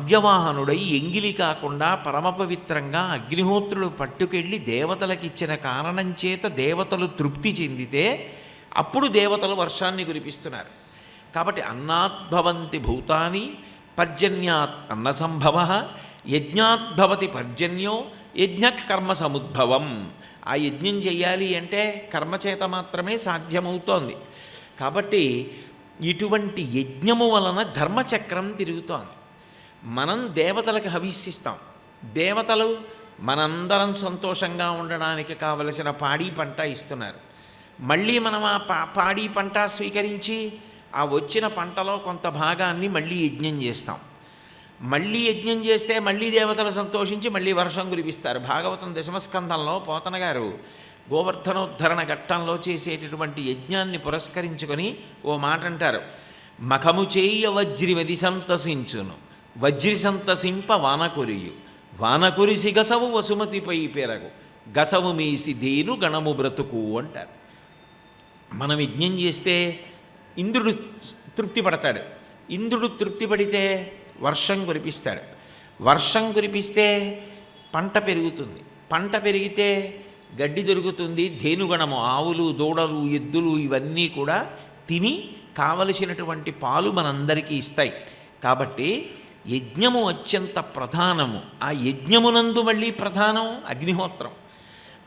అవ్యవాహనుడై ఎంగిలి కాకుండా పరమపవిత్రంగా అగ్నిహోత్రుడు పట్టుకెళ్ళి దేవతలకిచ్చిన కారణం చేత దేవతలు తృప్తి చెందితే అప్పుడు దేవతలు వర్షాన్ని కురిపిస్తున్నారు. కాబట్టి అన్నాద్భవంతి భూతాని పర్జన్యాత్ అన్న సంభవ యజ్ఞాద్భవతి పర్జన్యో యజ్ఞ కర్మ సముద్భవం. ఆ యజ్ఞం చేయాలి అంటే కర్మచేత మాత్రమే సాధ్యమవుతోంది. కాబట్టి ఇటువంటి యజ్ఞము వలన ధర్మచక్రం తిరుగుతోంది. మనం దేవతలకు హవిస్సిస్తాం దేవతలు మనందరం సంతోషంగా ఉండడానికి కావలసిన పాడి పంట ఇస్తున్నారు. మళ్ళీ మనం ఆ పా పాడి పంట స్వీకరించి ఆ వచ్చిన పంటలో కొంత భాగాన్ని మళ్ళీ యజ్ఞం చేస్తాం. మళ్ళీ యజ్ఞం చేస్తే మళ్ళీ దేవతలు సంతోషించి మళ్ళీ వర్షం కురిపిస్తారు. భాగవతం దశమస్కంధంలో పోతన గారు గోవర్ధనోద్ధరణ ఘట్టంలో చేసేటటువంటి యజ్ఞాన్ని పురస్కరించుకొని ఓ మాట అంటారు మఖము చేయ వజ్రిమది సంతసించును. వజ్రి సంతసింప వానకురియు వానకురిసి గసవు వసుమతిపై పెరగు. గసవు మీసి దేను గణము బ్రతుకు అంటారు. మనం యజ్ఞం చేస్తే ఇంద్రుడు తృప్తి పడతాడు ఇంద్రుడు తృప్తి పడితే వర్షం కురిపిస్తాడు. వర్షం కురిపిస్తే పంట పెరుగుతుంది. పంట పెరిగితే గడ్డి దొరుకుతుంది. ధేనుగణము ఆవులు దూడలు ఎద్దులు ఇవన్నీ కూడా తిని కావలసినటువంటి పాలు మనందరికీ ఇస్తాయి. కాబట్టి యజ్ఞము అత్యంత ప్రధానము. ఆ యజ్ఞమునందు మళ్ళీ ప్రధానం అగ్నిహోత్రం.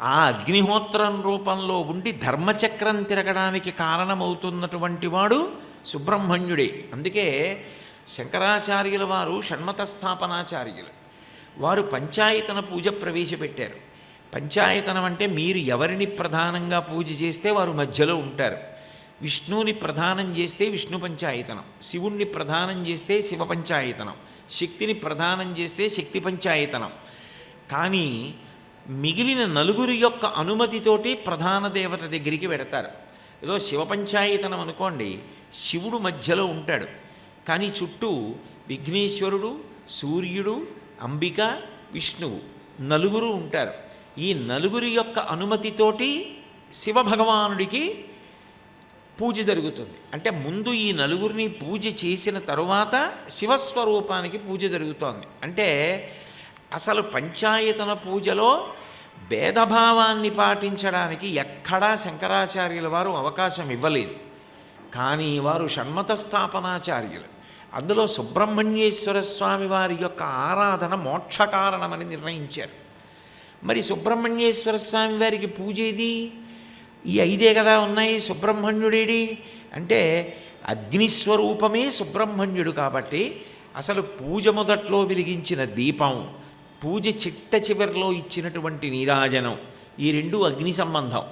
ఆ అగ్నిహోత్రం రూపంలో ఉండి ధర్మచక్రం తిరగడానికి కారణమవుతున్నటువంటి వాడు సుబ్రహ్మణ్యుడే. అందుకే శంకరాచార్యుల వారు షణ్మత స్థాపనాచార్యులు. వారు పంచాయతన పూజ ప్రవేశపెట్టారు. పంచాయతనం అంటే మీరు ఎవరిని ప్రధానంగా పూజ చేస్తే వారు మధ్యలో ఉంటారు. విష్ణువుని ప్రధానం చేస్తే విష్ణు పంచాయతనం శివుణ్ణి ప్రధానం చేస్తే శివ పంచాయతనం శక్తిని ప్రధానం చేస్తే శక్తి పంచాయతనం. కానీ మిగిలిన నలుగురి యొక్క అనుమతితోటి ప్రధాన దేవత దగ్గరికి వెడతారు. ఏదో శివ పంచాయతనం అనుకోండి శివుడు మధ్యలో ఉంటాడు. కానీ చుట్టూ విఘ్నేశ్వరుడు సూర్యుడు అంబిక విష్ణువు నలుగురు ఉంటారు. ఈ నలుగురి యొక్క అనుమతితోటి శివభగవానుడికి పూజ జరుగుతుంది. అంటే ముందు ఈ నలుగురిని పూజ చేసిన తరువాత శివస్వరూపానికి పూజ జరుగుతోంది. అంటే అసలు పంచాయతన పూజలో భేదభావాన్ని పాటించడానికి ఎక్కడా శంకరాచార్యుల వారు అవకాశం ఇవ్వలేదు. కానీ వారు షణ్మత స్థాపనాచార్యులు. అందులో సుబ్రహ్మణ్యేశ్వర స్వామి వారి యొక్క ఆరాధన మోక్ష కారణమని నిర్ణయించారు. మరి సుబ్రహ్మణ్యేశ్వర స్వామి వారికి పూజ ఏది? ఈ ఐదే కదా ఉన్నాయి సుబ్రహ్మణ్యుడేడి? అంటే అగ్నిస్వరూపమే సుబ్రహ్మణ్యుడు కాబట్టి అసలు పూజ మొదట్లో వెలిగించిన దీపం పూజ చిట్ట చివరిలో ఇచ్చినటువంటి నీరాజనం ఈ రెండు అగ్ని సంబంధం.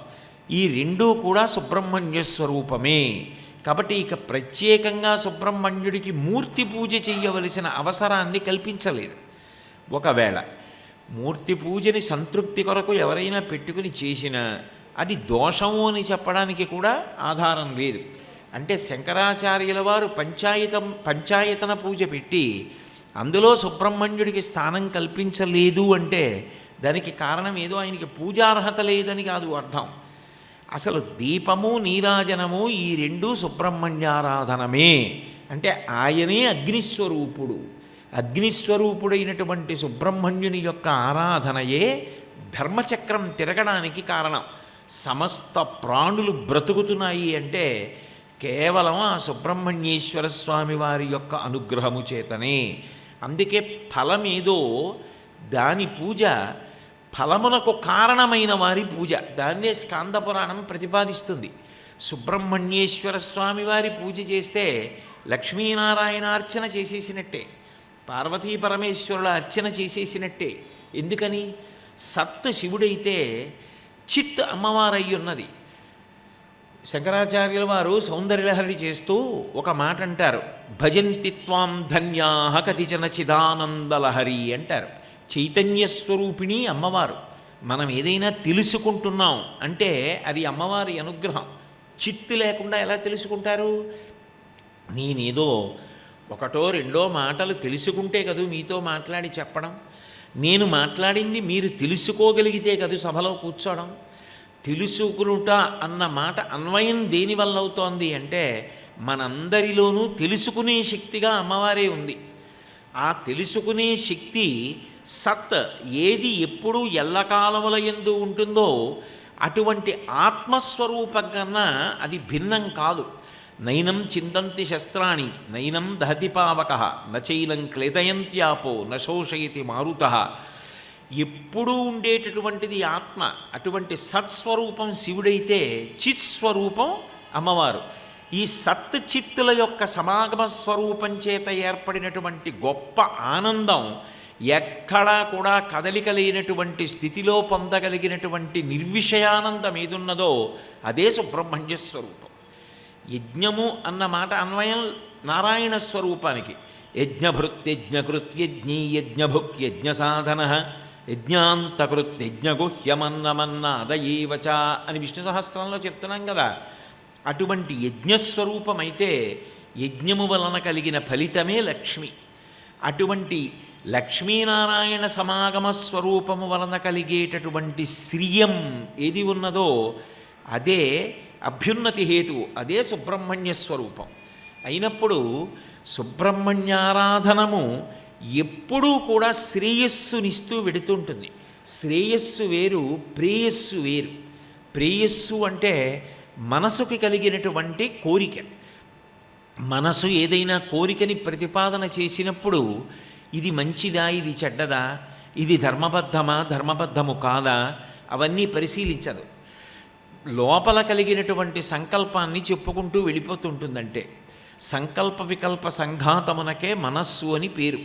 ఈ రెండూ కూడా సుబ్రహ్మణ్య స్వరూపమే. కాబట్టి ఇక ప్రత్యేకంగా సుబ్రహ్మణ్యుడికి మూర్తి పూజ చేయవలసిన అవసరాన్ని కల్పించలేదు. ఒకవేళ మూర్తి పూజని సంతృప్తి కొరకు ఎవరైనా పెట్టుకుని చేసినా అది దోషము అని చెప్పడానికి కూడా ఆధారం లేదు. అంటే శంకరాచార్యుల వారు పంచాయతం పంచాయతన పూజ పెట్టి అందులో సుబ్రహ్మణ్యుడికి స్థానం కల్పించలేదు అంటే దానికి కారణం ఏదో ఆయనకి పూజార్హత లేదని కాదు అర్థం. అసలు దీపము నీరాజనము ఈ రెండు సుబ్రహ్మణ్యారాధనమే. అంటే ఆయనే అగ్నిస్వరూపుడు. అగ్నిస్వరూపుడైనటువంటి సుబ్రహ్మణ్యుని యొక్క ఆరాధనయే ధర్మచక్రం తిరగడానికి కారణం. సమస్త ప్రాణులు బ్రతుకుతున్నాయి అంటే కేవలం ఆ సుబ్రహ్మణ్యేశ్వర స్వామి వారి యొక్క అనుగ్రహము చేతనే. అందుకే ఫలమేదో దాని పూజ ఫలమునకు కారణమైన వారి పూజ. దాన్నే స్కాంద పురాణం ప్రతిపాదిస్తుంది. సుబ్రహ్మణ్యేశ్వర స్వామి వారి పూజ చేస్తే లక్ష్మీనారాయణ అర్చన చేసేసినట్టే. పార్వతీ పరమేశ్వరుల అర్చన చేసేసినట్టే. ఎందుకని? సత్ శివుడైతే చిత్ అమ్మవారయ్యి ఉన్నది శంకరాచార్యుల వారు సౌందర్యలహరి చేస్తూ ఒక మాట అంటారు భజంతిత్వాం ధన్యాహ ధన్యా కతిచన చిదానందలహరి అంటారు. చైతన్య స్వరూపిణి అమ్మవారు. మనం ఏదైనా తెలుసుకుంటున్నాం అంటే అది అమ్మవారి అనుగ్రహం. చిత్తు లేకుండా ఎలా తెలుసుకుంటారు? నేనేదో ఒకటో రెండో మాటలు తెలుసుకుంటే కదూ మీతో మాట్లాడి చెప్పడం. నేను మాట్లాడింది మీరు తెలుసుకోగలిగితే కదా సభలో కూర్చోవడం తెలుసుకునుట అన్న మాట అన్వయం దేనివల్ల అవుతోంది అంటే మనందరిలోనూ తెలుసుకునే శక్తిగా అమ్మవారే ఉంది. ఆ తెలుసుకునే శక్తి సత్ ఏది ఎప్పుడు ఎల్లకాలముల ఎందు ఉంటుందో అటువంటి ఆత్మస్వరూపం కన్నా అది భిన్నం కాదు. నైనం చిందంతి శస్త్రాణి నైనం దహతి పావక నచైనం క్లేదయంత్యాపో నశోషయతి మారుత. ఎప్పుడూ ఉండేటటువంటిది ఆత్మ అటువంటి సత్స్వరూపం శివుడైతే చిత్ స్వరూపం అమ్మవారు. ఈ సత్ చిత్తుల యొక్క సమాగమ స్వరూపం చేత ఏర్పడినటువంటి గొప్ప ఆనందం ఎక్కడా కూడా కదలిక లేనటువంటి స్థితిలో పొందగలిగినటువంటి నిర్విషయానందం ఏదున్నదో అదే సుబ్రహ్మణ్య స్వరూపం. యజ్ఞము అన్న మాట అన్వయం నారాయణ స్వరూపానికి. యజ్ఞభృత్యజ్ఞకృత్యజ్ఞీ యజ్ఞభుక్ యజ్ఞ సాధన యజ్ఞాంతకృత్ యజ్ఞగుహ్యమన్నమన్నాదయేవచ అని విష్ణు సహస్రంలో చెప్తున్నాం కదా. అటువంటి యజ్ఞస్వరూపమైతే యజ్ఞము వలన కలిగిన ఫలితమే లక్ష్మి. అటువంటి లక్ష్మీనారాయణ సమాగమ స్వరూపము వలన కలిగేటటువంటి శ్రియం ఏది ఉన్నదో అదే అభ్యున్నతి హేతువు అదే సుబ్రహ్మణ్య స్వరూపం. అయినప్పుడు సుబ్రహ్మణ్యారాధనము ఎప్పుడూ కూడా శ్రేయస్సునిస్తూ వెడుతుంటుంది. శ్రేయస్సు వేరు ప్రేయస్సు వేరు. ప్రేయస్సు అంటే మనసుకి కలిగినటువంటి కోరిక. మనసు ఏదైనా కోరికని ప్రతిపాదన చేసినప్పుడు ఇది మంచిదా ఇది చెడ్డదా ఇది ధర్మబద్ధమా ధర్మబద్ధము కాదా అవన్నీ పరిశీలించదు. లోపల కలిగినటువంటి సంకల్పాన్ని చెప్పుకుంటూ వెళ్ళిపోతుంటుందంటే సంకల్ప వికల్ప సంఘాతమునకే మనస్సు అని పేరు.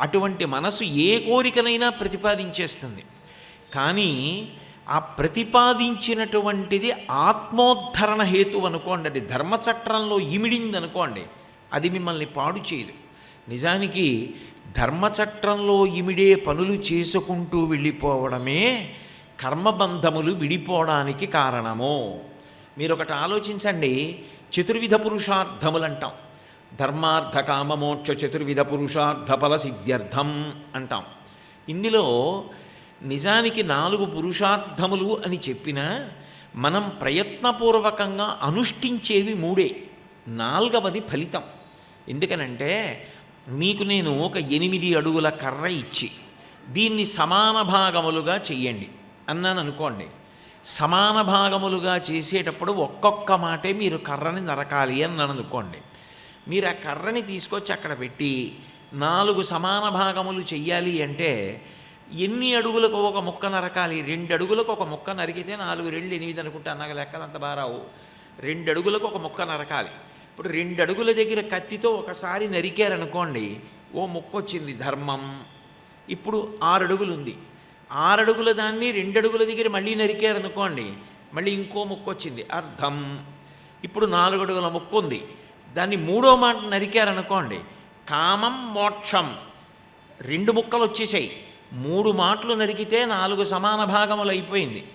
అటువంటి మనసు ఏ కోరికనైనా ప్రతిపాదించేస్తుంది. కానీ ఆ ప్రతిపాదించినటువంటిది ఆత్మోద్ధరణ హేతు అనుకోండి అది ధర్మచక్రంలో ఇమిడింది అనుకోండి అది మిమ్మల్ని పాడు చేయదు. నిజానికి ధర్మచక్రంలో ఇమిడే పనులు చేసుకుంటూ వెళ్ళిపోవడమే కర్మబంధములు విడిపోవడానికి కారణము. మీరు ఒకటి ఆలోచించండి చతుర్విధ పురుషార్థములు అంటాం ధర్మార్థ కామమోక్ష చతుర్విధ పురుషార్థ ఫల సిద్ధ్యర్థం అంటాం. ఇందులో నిజానికి నాలుగు పురుషార్థములు అని చెప్పినా మనం ప్రయత్నపూర్వకంగా అనుష్ఠించేవి మూడే నాలుగవది ఫలితం. ఎందుకనంటే మీకు నేను ఒక ఎనిమిది అడుగుల కర్ర ఇచ్చి దీన్ని సమాన భాగములుగా చెయ్యండి. అన్నాను అనుకోండి సమాన భాగములుగా చేసేటప్పుడు ఒక్కొక్క మాటే మీరు కర్రని నరకాలి అన్నాను అనుకోండి మీరు ఆ కర్రని తీసుకొచ్చి అక్కడ పెట్టి నాలుగు సమాన భాగములు చెయ్యాలి అంటే ఎన్ని అడుగులకు ఒక ముక్క నరకాలి? రెండు అడుగులకు ఒక ముక్క నరికితే నాలుగు రెండు ఎనిమిది అనుకుంటే అన్నగ లెక్కలు అంత బారావు రెండు అడుగులకు ఒక ముక్క నరకాలి. ఇప్పుడు రెండు అడుగుల దగ్గర కత్తితో ఒకసారి నరికారనుకోండి ఓ ముక్క వచ్చింది ధర్మం. ఇప్పుడు ఆరు అడుగులు ఉంది ఆరడుగుల దాన్ని రెండు అడుగుల దగ్గర మళ్ళీ నరికారనుకోండి మళ్ళీ ఇంకో ముక్క వచ్చింది అర్థం. ఇప్పుడు నాలుగు అడుగుల ముక్క ఉంది దాన్ని మూడో మాట నరికారనుకోండి కామం మోక్షం. రెండు ముక్కలు వచ్చేసాయి మూడు మాటలు నరికితే నాలుగు సమాన భాగములు అయిపోయింది.